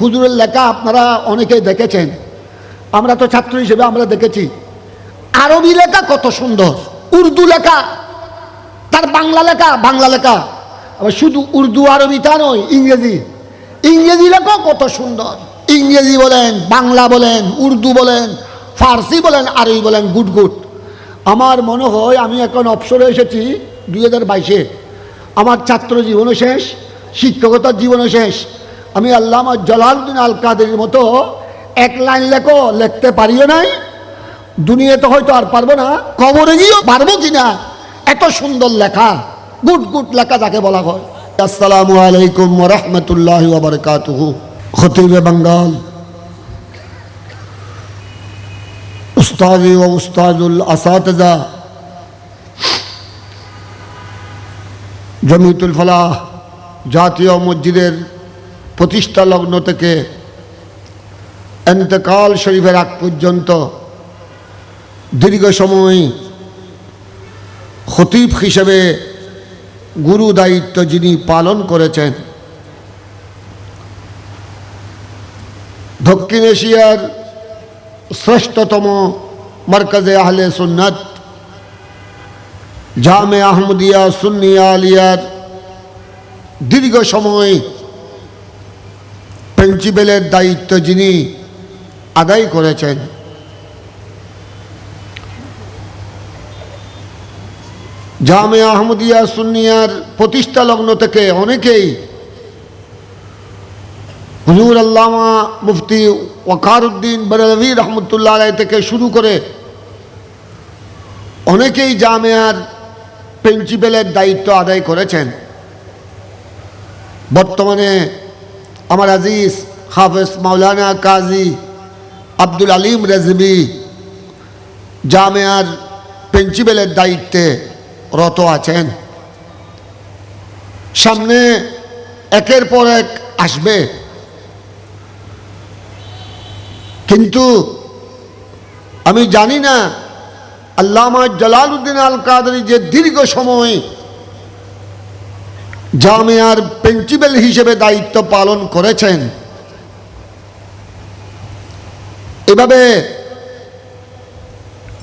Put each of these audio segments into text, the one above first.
হুজুরের লেখা আপনারা অনেকেই দেখেছেন। আমরা তো ছাত্র হিসেবে আমরা দেখেছি। আরবি লেখা কত সুন্দর, উর্দু লেখা, তার বাংলা লেখা বাংলা লেখা। আবার শুধু উর্দু আরবি তা নয়, ইংরেজি। ইংরেজি লেখা কত সুন্দর। ইংরেজি বলেন, বাংলা বলেন, উর্দু বলেন, ফার্সি বলেন, আরবি বলেন, গুড গুড। আমার মনে হয় আমি এখন অবসরে এসেছি দুই হাজার বাইশে। আমার ছাত্র জীবনও শেষ, শিক্ষকতার জীবনও শেষ। আমি আল্লাহ জলালুদ্দিন আল কাদের মতো এক লাইন লেখো, লিখতে পারিও নাই। দুনিয়াতে হয়তো আর পারব না, কবরে গিয়েও পারব কিনা? এত সুন্দর লেখা, গুট গুট লেখা যাকে বলা হয়। আসসালামু আলাইকুম রহমতুল্লাহ বারকাতুহু। খতিবে বাঙ্গাল, উস্তাদি ও উস্তাদুল আসাতজা, জমিতুল ফলাহ, জাতীয় মসজিদের প্রতিষ্ঠা লগ্ন থেকে এন্তেকাল শরীফের আগ পর্যন্ত দীর্ঘ সময় খতিব হিসেবে গুরু দায়িত্ব যিনি পালন করেছেন, দক্ষিণ এশিয়ার শ্রেষ্ঠতম মার্কাজে আহলে সুন্নাত জামে আহমদিয়া সুন্নিয়া আলিয়ার দীর্ঘ সময় প্রিন্সিপালের দায়িত্ব যিনি আদায় করেছেন। জামে আহমদিয়া সুনিয়ার প্রতিষ্ঠা লগ্ন থেকে অনেকেই হুজুর আল্লামা মুফতি ওয়াকারুদ্দিন বরলভি রহমতুল্লাহ রায় থেকে শুরু করে অনেকেই জামেয়ার প্রিন্সিপালের দায়িত্ব আদায় করেছেন। বর্তমানে আমার আজিজ হাফেজ মাওলানা কাজী আব্দুল আলিম রেজবি জামেয়ার প্রিন্সিপালের দায়িত্বে রত আছেন। সামনে একের পর এক আসবে। কিন্তু আমি জানি না, আল্লামা জালালউদ্দিন আল কাদরি যে দীর্ঘ সময় জামিয়ার প্রিন্সিপাল হিসেবে দায়িত্ব পালন করেছেন। এভাবে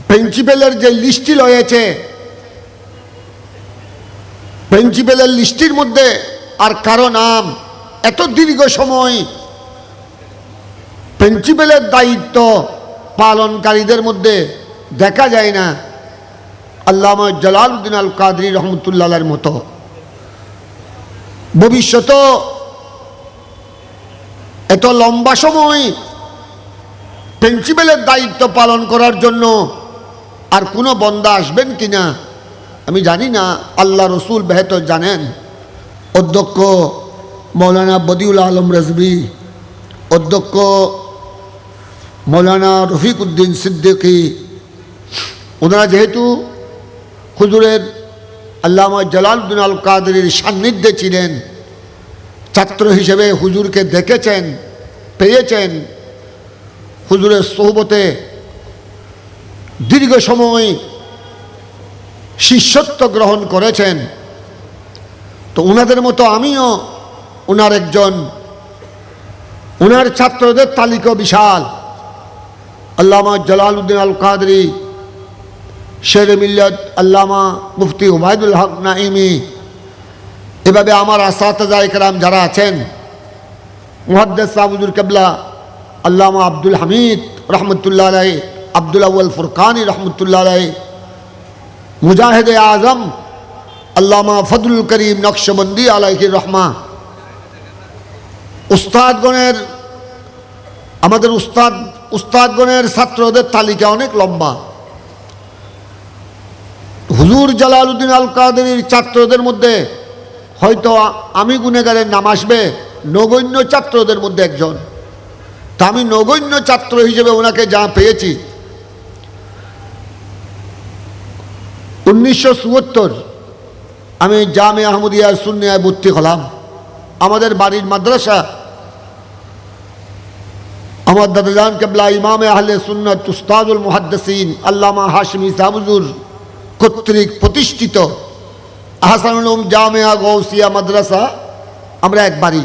প্রিন্সিপালের যে লিস্টটি রয়েছে, প্রিন্সিপালের লিস্টির মধ্যে আর কারও নাম, এত দীর্ঘ সময় প্রিন্সিপালের দায়িত্ব পালনকারীদের মধ্যে দেখা যায় না। আল্লামা জালালউদ্দিন আল কাদরি রহমতুল্লাহের মতো। ভবিষ্যত এত লম্বা সময় প্রিন্সিপালের দায়িত্ব পালন করার জন্য আর কোনো বন্দা আসবেন কিনা আমি জানি না, আল্লাহ রসুল বেহতর জানেন। অধ্যক্ষ মৌলানা বদিউল আলম রেজবি, অধ্যক্ষ মৌলানা রফিক উদ্দিন সিদ্দিকি, ওনারা যেহেতু হুজুরের আল্লামা জালালউদ্দিন আল কাদরির সান্নিধ্যে ছিলেন। ছাত্র হিসেবে হুজুরকে দেখেছেন, পেয়েছেন। হুজুরের সোহবতে দীর্ঘ সময় শিষ্যত্ব গ্রহণ করেছেন। তো ওনাদের মতো আমিও ওনার একজন ওনার ছাত্রদের তালিকা বিশাল। আল্লামা জালালউদ্দিন আল কাদরি শের মিল্লত আল্লামা মুফতি হুমায়দুল হক নাইমি এভাবে আমার আসাতজা একরাম যারা আছেন, মুহাদ্দেস সাহুজুর কেবলা, আল্লামা আব্দুল হামিদ রহমতুল্লাহ আলাই আব্দুল আউ্ল ফুরকানি রহমতুল্লাহ আলাই মুজাহিদ আজম, আল্লামা ফজলুল করিম নকশবন্দি আলাইহির রহমা। উস্তাদগণের, আমাদের উস্তাদ, উস্তাদগণের ছাত্রদের তালিকা অনেক লম্বা। হুজুর জালালউদ্দিন আল কাদেরির ছাত্রদের মধ্যে হয়তো আমি গুনেগারের নাম আসবে, নগণ্য ছাত্রদের মধ্যে একজন। তা আমি নগণ্য ছাত্র হিসেবে ওনাকে যা পেয়েছি। উনিশশো চুয়াত্তর আমি জামে আহমদিয়া সুন্নিয়ায় ভর্তি হলাম। আমাদের বাড়ির মাদ্রাসা, আমার দাদা দাদাজান কেবলা ইমামে আহলে সুন্নত উস্তাদুল মুহাদ্দিসিন আল্লামা হাশমি সাহুজুর কর্তৃক প্রতিষ্ঠিত। আহসানুল জামিয়া গৌসিয়া মাদ্রাসা, আমরা এক বাড়ি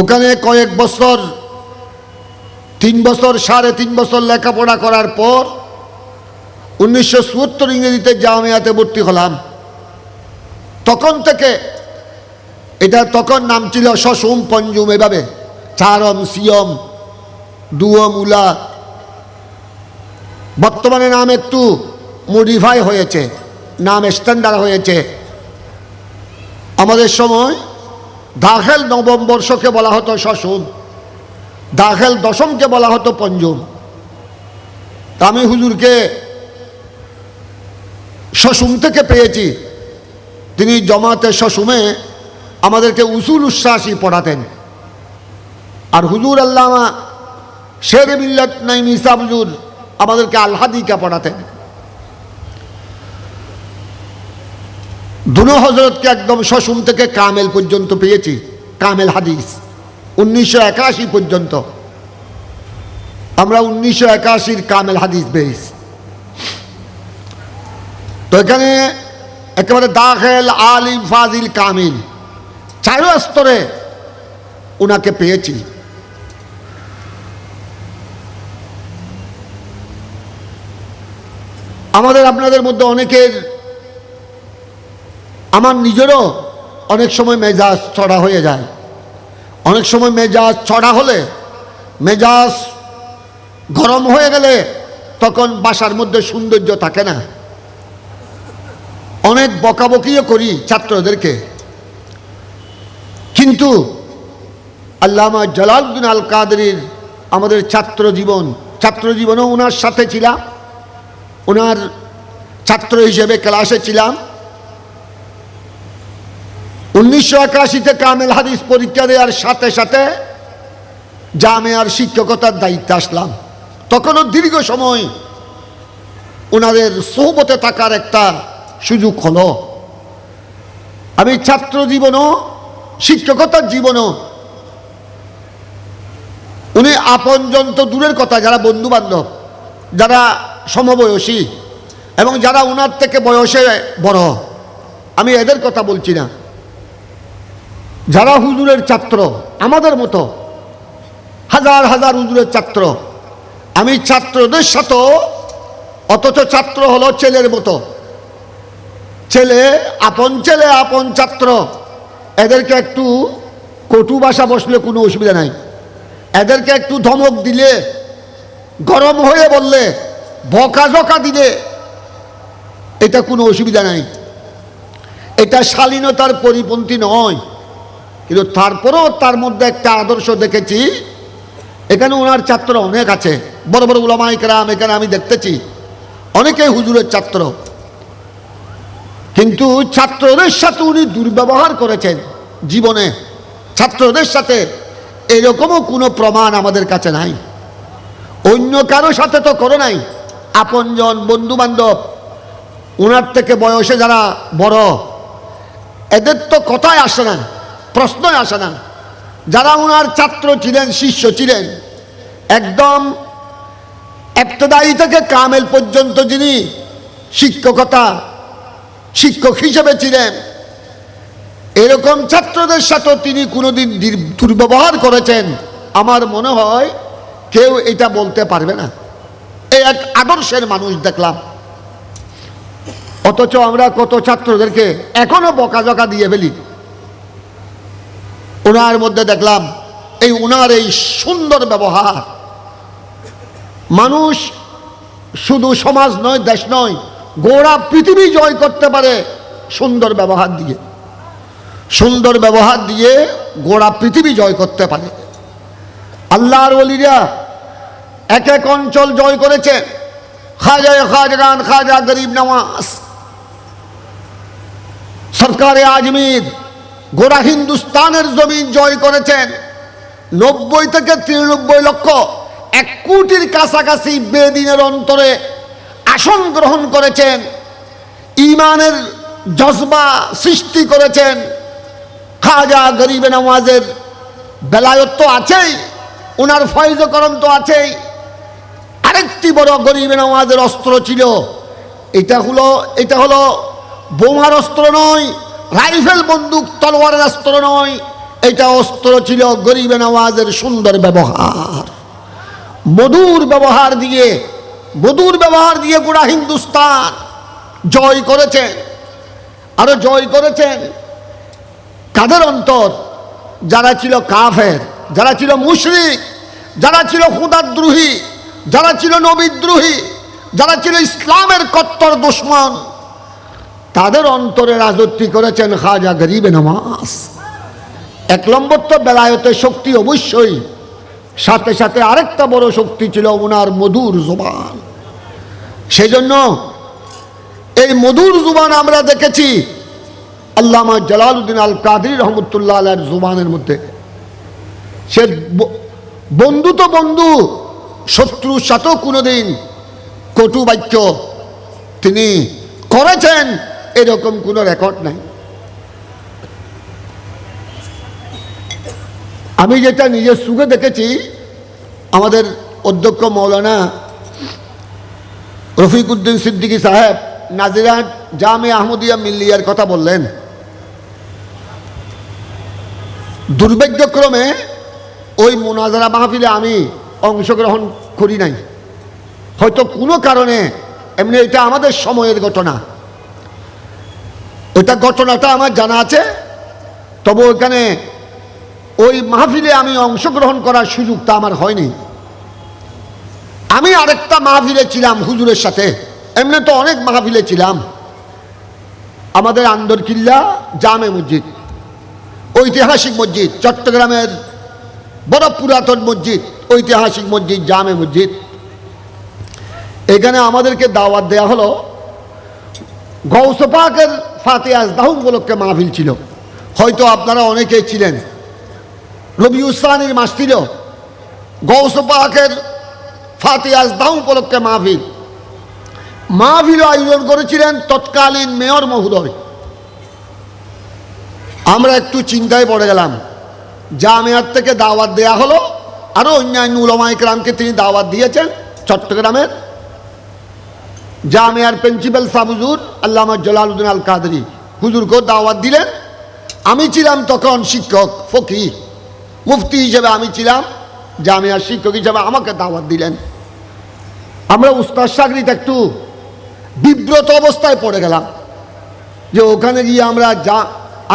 ওখানে কয়েক বছর, তিন বছর, সাড়ে তিন বছর লেখাপড়া করার পর উনিশশো চুয়াত্তর ইংরেজিতে জামিয়াতে ভর্তি হলাম। তখন থেকে, এটা তখন নাম ছিল সসুম পঞ্জুম এভাবে, চারম, সিয়ম, দুয়ম, উলা বর্তমানে নাম একটু মডিফাই হয়েছে, নাম স্ট্যান্ডার্ড হয়েছে। আমাদের সময় দাখেল নবম বর্ষকে বলা হতো সসুম দাখেল দশমকে বলা হতো পঞ্চম। আমি হুজুরকে সসুম থেকে পেয়েছি। তিনি জমাতে সসুমে আমাদেরকে উসুল উচ্ছ্বাসী পড়াতেন। আর হুজুর আল্লামা শের মিল্লত নাই মিসা হুজুর আমাদেরকে আলহাদিকা পড়াতেন। দুনো হজরতকে একদম সসুম থেকে কামেল পর্যন্ত পেয়েছি, কামেল হাদিস। উনিশশো একাশি পর্যন্ত। আমরা উনিশশো একাশির কামেল হাদিস পেয়েছি। তো এখানে একেবারে দাখেল আলিম ফাজিল কামিল, চারো স্তরে ওনাকে পেয়েছি। আমাদের আপনাদের মধ্যে অনেকের, আমার নিজেরও অনেক সময় মেজাজ চড়া হয়ে যায়। অনেক সময় মেজাজ চড়া হলে, মেজাজ গরম হয়ে গেলে তখন বাসার মধ্যে সৌন্দর্য থাকে না। অনেক বকাবকিও করি ছাত্রদেরকে। কিন্তু আল্লামা জালালউদ্দিন আল কাদরির আমাদের ছাত্র জীবন, ছাত্র জীবনেও ওনার সাথে ছিলাম। ওনার ছাত্র হিসেবে ক্লাসে ছিলাম। উনিশশো একাশিতে কামেল হাদিস পরীক্ষা দেওয়ার সাথে সাথে জামেয়ার শিক্ষকতার দায়িত্বে আসলাম। তখনও দীর্ঘ সময় ওনাদের সোহবতে থাকার একটা সুযোগ হলো। আমি ছাত্র জীবনও, শিক্ষকতার জীবনও, উনি আপনজন তো দূরের কথা, যারা বন্ধু বান্ধব যারা সমবয়সী এবং যারা ওনার থেকে বয়সে বড়, আমি এদের কথা বলছি না। যারা হুজুরের ছাত্র, আমাদের মতো, হাজার হাজার হুজুরের ছাত্র, আমি ছাত্রদের সাথেও অথচ ছাত্র হলো ছেলের মতো। ছেলে আপন ছেলে, আপন ছাত্র। এদেরকে একটু কটু ভাষা বসলে কোনো অসুবিধা নাই। এদেরকে একটু ধমক দিলে, গরম হয়ে বললে বকাঝকা দিলে এটা কোনো অসুবিধা নাই। এটা শালীনতার পরিপন্থী নয়। কিন্তু তারপরেও তার মধ্যে একটা আদর্শ দেখেছি। এখানে ওনার ছাত্র অনেক আছে। বড় বড় উলামাই কেরাম এখানে আমি দেখতেছি। অনেকেই হুজুরের ছাত্র। কিন্তু ছাত্রদের সাথে উনি দুর্ব্যবহার করেছেন জীবনে। ছাত্রদের সাথে এরকমও কোনো প্রমাণ আমাদের কাছে নাই। অন্য কারও সাথে তো করে নাই। আপনজন বন্ধু বান্ধব ওনার থেকে বয়সে যারা বড়, এদের তো কথায় আসে না, প্রশ্নই আসে না। যারা ওনার ছাত্র ছিলেন, শিষ্য ছিলেন, একদম একতদায়ী থেকে কামেল পর্যন্ত যিনি শিক্ষকতা, শিক্ষক হিসেবে ছিলেন, এরকম ছাত্রদের সাথে তিনি কোনোদিন দুর্ব্যবহার করেছেন। আমার মনে হয় কেউ এটা বলতে পারবে না। এই এক আদর্শের মানুষ দেখলাম। অথচ আমরা কত ছাত্রদেরকে এখনও বকাঝকা দিয়ে ফেলি। ওনার মধ্যে দেখলাম, এই ওনার এই সুন্দর ব্যবহার। মানুষ শুধু সমাজ নয়, দেশ নয়, গোড়া পৃথিবী জয় করতে পারে সুন্দর ব্যবহার দিয়ে। সুন্দর ব্যবহার দিয়ে গোড়া পৃথিবী জয় করতে পারে। আল্লাহর ওলিরা এক এক অঞ্চল জয় করেছে। খাজা খাজগান খাজা গরিব নওয়াজ সরকারে আজমির, গোড়া হিন্দুস্তানের জমিন জয় করেছেন। নব্বই থেকে তিরানব্বই লক্ষ এক কোটির কাছাকাছি বেদিনের অন্তরে আসন গ্রহণ করেছেন। ইমানের জজবা সৃষ্টি করেছেন। খাজা গরিবে নামাজের বেলায়ত তো আছেই ওনার ফয়জকরণ তো আছেই। আরেকটি বড় গরিবে নামাজের অস্ত্র ছিল। এটা হলো এটা হলো বোমার অস্ত্র নয়, রাইফেল বন্দুক, তলোয়ারের অস্ত্র নয়। এটা অস্ত্র ছিল গরিবে নওয়াজের সুন্দর ব্যবহার। মধুর ব্যবহার দিয়ে, মধুর ব্যবহার দিয়ে গোড়া হিন্দুস্তান জয় করেছেন। আরও জয় করেছেন কাদের অন্তর? যারা ছিল কাফের, যারা ছিল মুশরিক, যারা ছিল হুদাদ্রোহী যারা ছিল নবীদ্রোহী, যারা ছিল ইসলামের কট্টর দুশ্মন, তাদের অন্তরে রাজত্ব করেছেন খাজা গরিবে নমাজ। এক নম্বর তো বেলায়তের শক্তি অবশ্যই, সাথে সাথে আরেকটা বড় শক্তি ছিল ওনার মধুর জবান। সেই জন্য এই মধুর জুবান আমরা দেখেছি আল্লামা জালালউদ্দিন আল কাদির রহমতুল্লাহ আলের জুবানের মধ্যে। সে বন্ধু তো বন্ধু শত্রুর সাথেও কোনোদিন কটু বাক্য তিনি করেছেন, এরকম কোনো রেকর্ড নাই। আমি যেটা নিজের সুখে দেখেছি, আমাদের অধ্যক্ষ মৌলানা রফিকুদ্দিন সিদ্দিকী সাহেব নাজিরাট জামে আহমদিয়া মিল্লিয়ার কথা বললেন। দুর্ভাগ্যক্রমে ওই মোনাজারা মাহফিলে আমি অংশগ্রহণ করি নাই। হয়তো কোনো কারণে এমনি এটা আমাদের সময়ের ঘটনা। এটা ঘটনাটা আমার জানা আছে। তবে ওখানে ওই মাহফিলে আমি অংশগ্রহণ করার সুযোগটা আমার হয়নি। আমি আরেকটা মাহফিলে ছিলাম হুজুরের সাথে। এমনি তো অনেক মাহফিলে ছিলাম। আমাদের আন্দরকিল্লা জামে মসজিদ, ঐতিহাসিক মসজিদ, চট্টগ্রামের বড় পুরাতন মসজিদ ঐতিহাসিক মসজিদ, জামে মসজিদ। এখানে আমাদেরকে দাওয়াত দেয়া হলো, গৌসপাকের ফাতে আজদাহ উপলক্ষে মাহফিল ছিল। হয়তো আপনারা অনেকেই ছিলেন। রবি উসানির মাস ছিল, গৌসপাকের ফাতে আজদাহ উপলক্ষে মাহফিল। মাহফিল আয়োজন করেছিলেন তৎকালীন মেয়র মহোদয়। আমরা একটু চিন্তায় পড়ে গেলাম। জামেয়ার থেকে দাওয়াত দেয়া হলো আরও অন্যান্য উলমাইকরামকে তিনি দাওয়াত দিয়েছেন চট্টগ্রামের। জামিয়ার প্রিন্সিপাল সাবুজুর আল্লামা জলালুদ্দিন আল কাদরি হুজুরকেও দাওয়াত দিলেন। আমি ছিলাম তখন শিক্ষক ফকি মুফতি হিসেবে আমি ছিলাম, জামিয়ার শিক্ষক হিসেবে আমাকে দাওয়াত দিলেন। আমরা উস্তাদ সাগরিত একটু বিব্রত অবস্থায় পড়ে গেলাম যে ওখানে গিয়ে আমরা যা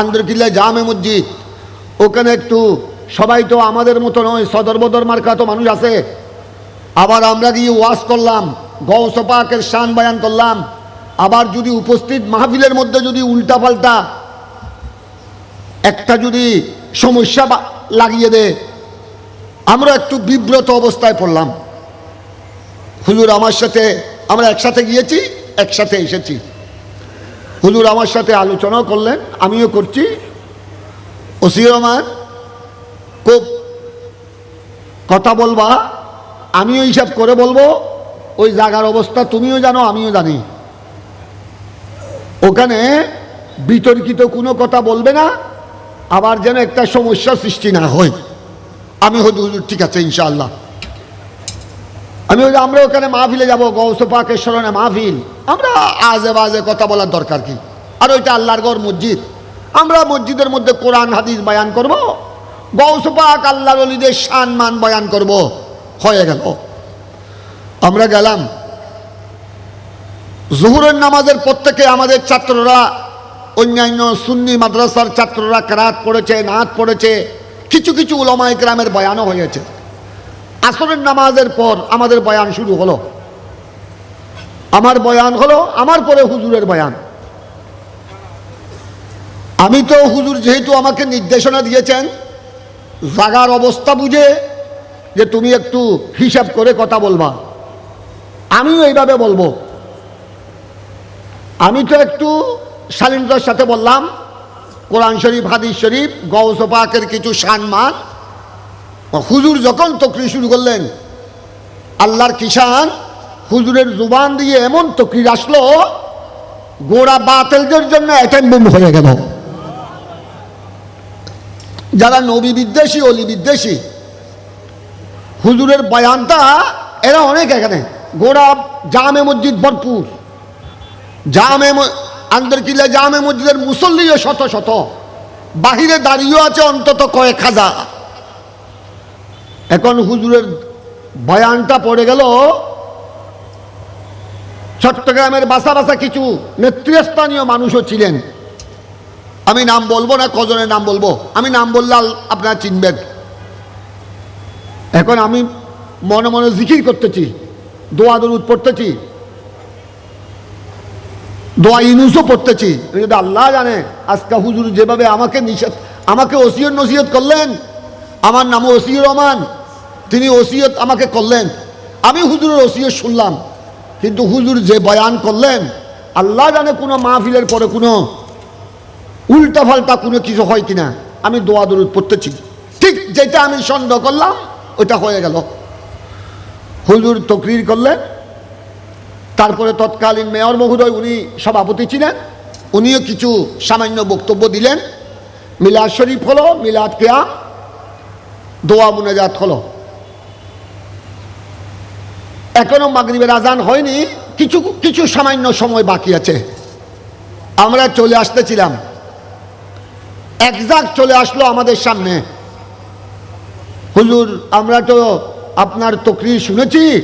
আন্দরকিল্লা জামে মসজিদ, ওখানে একটু সবাই তো আমাদের মতো নয়, সদর বদর মার্কা তো মানুষ আছে। আবার আমরা গিয়ে ওয়াজ করলাম গৌসপাকের শান বয়ান করলাম। আবার যদি উপস্থিত মাহফিলের মধ্যে যদি উল্টাপাল্টা একটা যদি সমস্যা লাগিয়ে দেয়, আমরা একটু বিব্রত অবস্থায় পড়লাম। হুজুর আমার সাথে, আমরা একসাথে গিয়েছি, একসাথে এসেছি। হুজুর আমার সাথে আলোচনাও করলেন, আমিও করছি। ওসির রহমান খুব কথা বলবা, আমিও হিসাব করে বলব, ওই জায়গার অবস্থা তুমিও জানো, আমিও জানি। ওখানে বিতর্কিত কোনো কথা বলবে না, আবার যেন একটা সমস্যা সৃষ্টি না হয়। আমি হয়তো হুজুর, ঠিক আছে, ইনশাআল্লাহ। আমি বলি আমরা ওখানে মাহফিলে যাব গৌস পাকের স্মরণে মাহফিল। আমরা আজে বাজে কথা বলার দরকার কি? আর ওইটা আল্লাহর গড় মসজিদ। আমরা মসজিদের মধ্যে কোরআন, হাদিস বয়ান করব? গৌস পাক আল্লাহর অলিদের শান মান বয়ান করব। হয়ে গেল। আমরা গেলাম। জহুরের নামাজের প্রত্যেকে আমাদের ছাত্ররা, অন্যান্য সুন্নি মাদ্রাসার ছাত্ররা কেরাত পড়েছে নাচ পড়েছে, কিছু কিছু উলামায়ে গ্রামের বয়ানও হয়েছে। আসরের নামাজের পর আমাদের বয়ান শুরু হলো। আমার বয়ান হলো, আমার পরে হুজুরের বয়ান। আমি তো হুজুর যেহেতু আমাকে নির্দেশনা দিয়েছেন জাগার অবস্থা বুঝে যে তুমি একটু হিসাব করে কথা বলবা। আমিও এইভাবে বলব। আমি তো একটু শালীনতার সাথে বললাম, কোরআন শরীফ, হাদিস শরীফ গৌসপাকের কিছু সম্মান হুজুর যখন তকরি শুরু করলেন, আল্লাহর কিষান হুজুরের জুবান দিয়ে এমন তকরির আসলো, গোড়া বাতেলদের জন্য অ্যাটেম্প হয়ে গেল। যারা নবী বিদ্বেষী, অলি বিদ্বেষী। হুজুরের বয়ানটা, এরা অনেক এখানে। গোড়া জামে মসজিদ ভরপুর। জামে ম- আন্দরকিল্লা জামে মসজিদের মুসল্লিও শত শত, বাহিরে দাঁড়িয়েও আছে অন্তত কয়েক হাজার। এখন হুজুরের বয়ানটা পড়ে গেল, চট্টগ্রামের বাসা বাসা কিছু নেতৃস্থানীয় মানুষও ছিলেন। আমি নাম বলব না, কজনের নাম বলব? আমি নাম বললে আল- আপনারা চিনবেন। এখন আমি মনে মনে জিকির করতেছি, দোয়া দরুদ পড়তেছি, দোয়া ইনুসও পড়তেছি। যদি আল্লাহ জানে, আজকা হুজুর যেভাবে আমাকে নিষেধ আমাকে ওসিয়ত নসিহত করলেন, আমার নাম ওসির রহমান, তিনি ওসিয়ত আমাকে করলেন। আমি হুজুরের ওসিয়ত শুনলাম, কিন্তু হুজুর যে বয়ান করলেন, আল্লাহ জানে কোনো মাহফিলের পরে কোনো উল্টা ফাল্টা কোনো কিছু হয় কিনা আমি দোয়া দরুদ পড়তেছি। ঠিক যেটা আমি সন্দেহ করলাম ওটা হয়ে গেল। হুজুর তকরির করলেন। তারপরে তৎকালীন মেয়র মহোদয়, উনি সভাপতি ছিলেন। উনিও কিছু সামান্য বক্তব্য দিলেন। মিলাদ শরীফ হলো, মিলাদ কেয়া দোয়া মুনাজাত হলো। এখনও মাগরিবের আজান হয়নি, কিছু কিছু সামান্য সময় বাকি আছে। আমরা চলে আসতেছিলাম। একজাক চলে আসলো আমাদের সামনে। হুজুর, আমরা তো আপনার তকরির শুনেছি।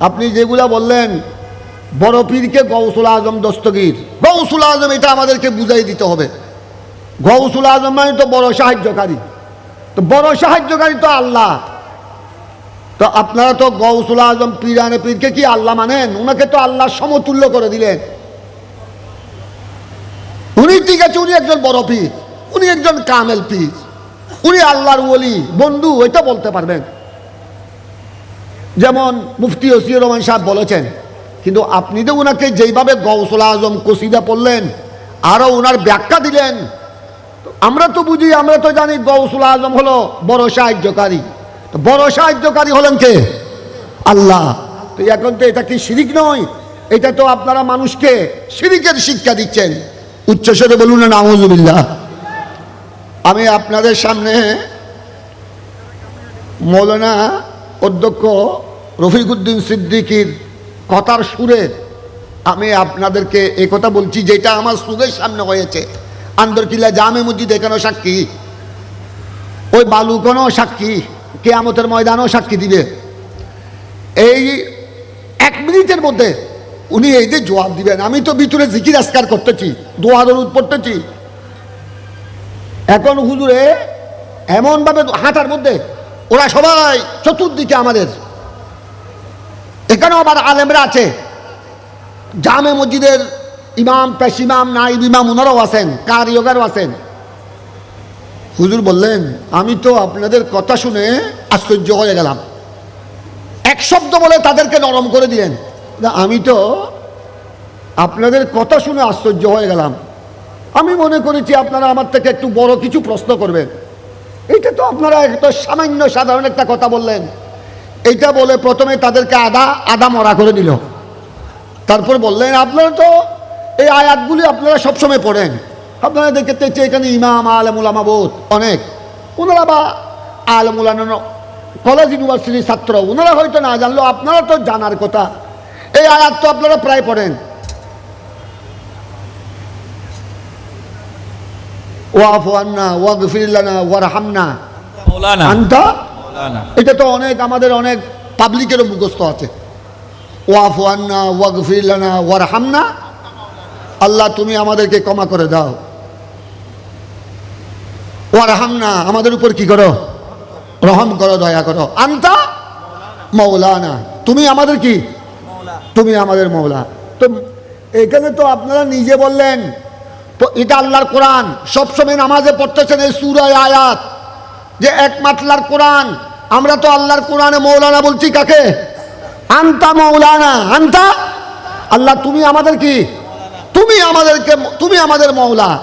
আপনি যেগুলা বললেন, বড় পীরকে গৌসুল আজম দস্তগীর। গৌসুল আজম এটা আমাদেরকে বুঝাই দিতে হবে। গৌসুল আজম মানে তো বড় সাহায্যকারী। তো বড় সাহায্যকারী তো আল্লাহ। তো আপনারা তো গৌসুল আজম পীরানে পীরকে কি আল্লাহ মানেন? ওনাকে তো আল্লাহ সমতুল্য করে দিলেন। উনি ঠিক আছে, উনি একজন বড় পীর। উনি একজন কামেল পীর। উনি আল্লাহর ওলি। বন্ধু, ওইটা বলতে পারবেন। যেমন মুফতি ওসির রহমান সাহেব বলেছেন, কিন্তু আপনি তো ওনাকে যেইভাবে গৌসল আজম কসিদা পড়লেন আরও ওনার ব্যাখ্যা দিলেন আমরা তো বুঝি, আমরা তো জানি গৌসুল আজম হলো বড় সাহায্যকারী। তো বড় সাহায্যকারী হলেন কে? আল্লাহ। তো এখন তো এটা কি শিরিক নয়? এটা তো আপনারা মানুষকে শিরিকের শিক্ষা দিচ্ছেন। উচ্চস্বরে বলুন না নামজুবিল্লাহ আমি আপনাদের সামনে মৌলানা অধ্যক্ষ রফিকুদ্দিন সিদ্দিকির কথার সুরে আমি আপনাদেরকে এ কথা বলছি, যেটা আমার সুরের সামনে হয়েছে। আন্দরকিল্লা জামে মসজিদ এখানেও সাক্ষী? ওই বালুকনও সাক্ষী, কেয়ামতের ময়দানও সাক্ষী দিবে। এই এক মিনিটের মধ্যে উনি এই যে জবাব দিবেন, আমি তো ভিতরে জিকির আসকার করতেছি, দোয়া দরুদ পড়তেছি। এখন হুজুরে এমনভাবে হাঁটার মধ্যে ওরা সবাই চতুর্দিকে আমাদের। এখানেও আবার আলেমরা আছে। জামে মসজিদের ইমাম, পেশ ইমাম নাইব ইমাম, ওনারাও আছেন কার ইয়োগারও আছেন। হুজুর বললেন, আমি তো আপনাদের কথা শুনে আশ্চর্য হয়ে গেলাম। এক শব্দ বলে তাদেরকে নরম করে দিলেন। আমি তো আপনাদের কথা শুনে আশ্চর্য হয়ে গেলাম। আমি মনে করেছি আপনারা আমার থেকে একটু বড় কিছু প্রশ্ন করবেন। এটা তো আপনারা একটা সামান্য সাধারণ একটা কথা বললেন। এইটা বলে প্রথমে তাদেরকে আদা আদা মরা করে দিল তারপর বললেন, আপনারা তো এই আয়াতগুলি আপনারা সবসময় পড়েন। আপনারা দেখতে হচ্ছে এখানে ইমাম আলমুল আমাবোধ অনেক। ওনারা বা আলমুল কলেজ ইউনিভার্সিটির ছাত্র, ওনারা হয়তো না জানলেও আপনারা তো জানার কথা। এই আয়াত তো আপনারা প্রায় পড়েন। ওয়াফু আন্না ওয়াগফিরিল্লানা ওয়ারহামনা। আন্তা? এটা তো অনেক আমাদের অনেক পাবলিকেরও মুখস্থ আছে। ওয়াফু আন্না ওয়াগফিরিল্লানা ওয়ারহামনা। আল্লাহ তুমি আমাদেরকে ক্ষমা করে দাও। ওয়ারহামনা আমাদের উপর কি করো? রহম করো দয়া করো। আন্তা? মৌলানা। তুমি আমাদের কি? তুমি আমাদের মৌলা। তো এখানে তো আপনারা নিজে বললেন এটা আল্লাহর কোরআন। সবসময় নামাজে পড়তেছেন এই সুরায় আয়াত। যে একমাত্রার কোরআন। আমরা তো আল্লাহর কোরআনে মৌলানা বলছি কাকে? আন্তা মৌলানা। আন্তা? আল্লাহ, তুমি আমাদের কি? তুমি আমাদেরকে তুমি আমাদের মৌলা।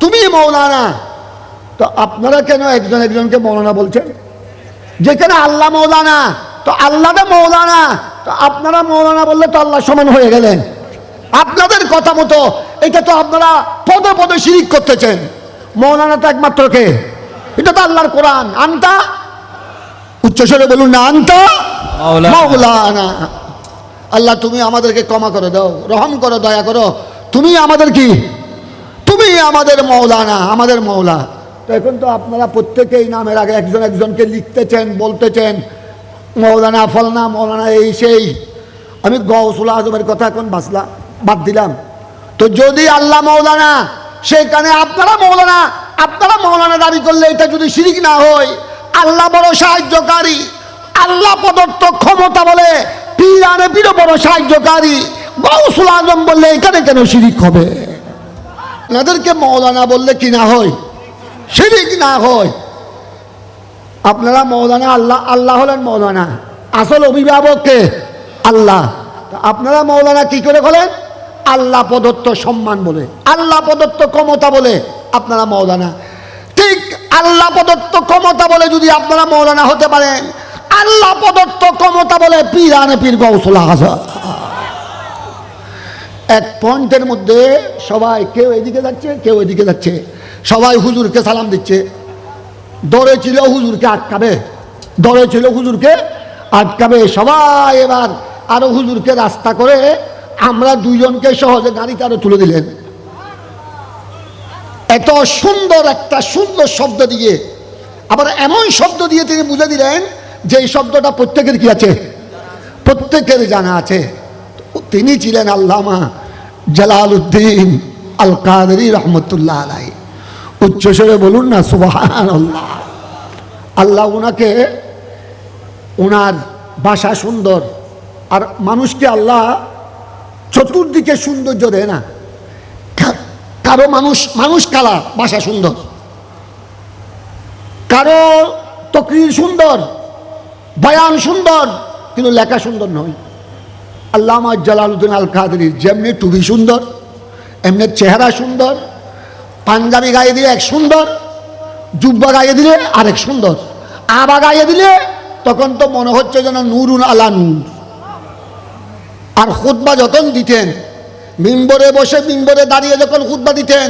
তুমি মৌলানা। তো আপনারা কেন একজন একজনকে মৌলানা বলছেন? যেখানে আল্লাহ মৌলানা, তো আল্লাহটা মৌলানা। তো আপনারা মৌলানা বললে তো আল্লাহ সমান হয়ে গেলেন। আপনাদের কথা মতো এটা তো আপনারা পদে পদে শিরিক করতেছেন। মৌলানা তো একমাত্র কে? এটা তো আল্লাহর কোরআন। আনতা? উচ্চস্বরে বলুন না আনতা? মৌলানা আল্লাহ তুমি আমাদেরকে ক্ষমা করে দাও রহম করো দয়া করো। তুমি আমাদের কি? তুমি আমাদের মৌলানা আমাদের মৌলা। তো এখন তো আপনারা প্রত্যেকেই নামের আগে একজন একজনকে লিখতেছেন বলতেছেন মৌলানা ফলনা মৌলানা এই সেই। আমি গৌসুল আজমের কথা এখন বাসলা বাদ দিলাম। তো যদি আল্লাহ মৌলানা সেখানে আপনারা মৌলানা আপনারা মৌলানা দাবি করলে এটা যদি শিরিক না হয়, আল্লাহ বড় সাহায্যকারী, আল্লাহ প্রদত্ত ক্ষমতা বলে পীর আনে বড় সাহায্যকারী, গৌসুল আজম বললে এখানে কেন শিরিক হবে? আপনাদেরকে মৌলানা বললে কি না হয়? শিরিক না হয়। আপনারা মৌলানা, আল্লাহ আল্লাহ হলেন মৌলানা। আসল অভিভাবককে আল্লাহ। আপনারা মৌলানা কি করে বলেন? আল্লাহ প্রদত্ত সম্মান বলে, আল্লাহ প্রদত্ত ক্ষমতা বলে আপনারা মৌলানা। ঠিক আল্লাহ প্রদত্ত ক্ষমতা বলে যদি আপনারা মৌলানা হতে পারেন, আল্লাহ প্রদত্ত ক্ষমতা বলে পীর আনে পীর গৌসলা এক পয়েন্টের মধ্যে সবাই কেউ এদিকে যাচ্ছে, কেউ এদিকে যাচ্ছে। সবাই হুজুরকে সালাম দিচ্ছে। দরে ছিল হুজুরকে আটকাবে, দরে ছিল হুজুরকে আটকাবে। সবাই এবার আরও হুজুরকে রাস্তা করে আমরা দুইজনকে সহজে গাড়িতে আরও তুলে দিলেন। এত সুন্দর একটা সুন্দর শব্দ দিয়ে, আবার এমন শব্দ দিয়ে তিনি বুঝে দিলেন যে এই শব্দটা প্রত্যেকের কি আছে? প্রত্যেকের জানা আছে। তিনি ছিলেন আল্লামা জালাল উদ্দিন আল কাদরি রহমতুল্লাহ আলাই উচ্চস্বরে বলুন না সুবাহান আল্লাহ আল্লাহ ওনাকে ওনার ভাষা সুন্দর। আর মানুষকে আল্লাহ চতুর্দিকে সৌন্দর্য দেয় না। কারও মানুষ মানুষ কালা, বাসা সুন্দর। কারও তকরির সুন্দর, বয়ান সুন্দর, কিন্তু লেখা সুন্দর নয়। আল্লামা জালালুদ্দিন আল কাদরির যেমনি টুবি সুন্দর, এমনি চেহারা সুন্দর, পাঞ্জাবি গায়ে দিলে এক সুন্দর, জুব্বা গায়ে দিলে আরেক সুন্দর। আবা গায়ে দিলে তখন তো মনে হচ্ছে যেন নুরুন আলা নূর। আর খুতবা যখন দিতেন, মিম্বরে বসে মিম্বরে দাঁড়িয়ে যখন খুতবা দিতেন,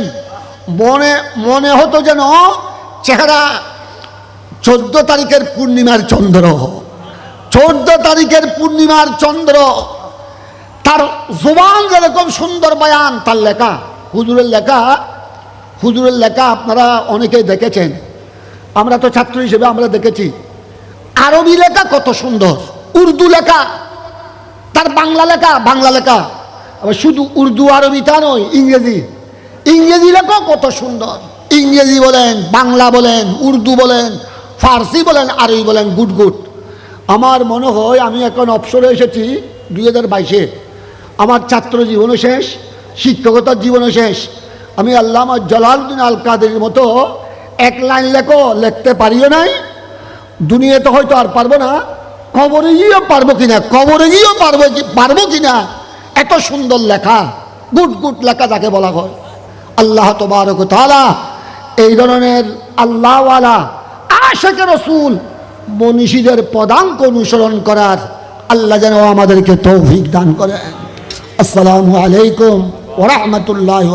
মনে মনে হতো যেন চেহারা চোদ্দ তারিখের পূর্ণিমার চন্দ্র। চোদ্দ তারিখের পূর্ণিমার চন্দ্র। তার জোবান যেরকম সুন্দর বয়ান, তার লেখা, হুজুরের লেখা হুজুরের লেখা আপনারা অনেকেই দেখেছেন। আমরা তো ছাত্র হিসেবে আমরা দেখেছি। আরবি লেখা কত সুন্দর, উর্দু লেখা তার বাংলা লেখা বাংলা লেখা। আবার শুধু উর্দু, আরবি তা নয়, ইংরেজি। ইংরেজি লেখা কত সুন্দর। ইংরেজি বলেন, বাংলা বলেন, উর্দু বলেন, ফার্সি বলেন, আরবি বলেন, গুড গুড। আমার মনে হয় আমি এখন অবসরে এসেছি দুই হাজার বাইশে। আমার ছাত্র জীবনও শেষ, শিক্ষকতার জীবনও শেষ। আমি আল্লামা জলালুদ্দিন আল কাদের মতো এক লাইন লেখো, লিখতে পারিও নাই। দুনিয়াতে হয়তো আর পারব না। কবরে গিয়েও পারব কিনা? কবরে গিয়েও পারব পারব কিনা? এত সুন্দর লেখা, গুট গুট লেখা যাকে বলা হয়। আল্লাহ তবারক তালা এই ধরনের আল্লাহওয়ালা আশেখ রসুল, মনীষীদের পদাঙ্ক অনুসরণ করার আল্লাহ যেন আমাদেরকে তৌফিক দান করেন। আসসালামু আলাইকুম ওরহমতুল্লাহ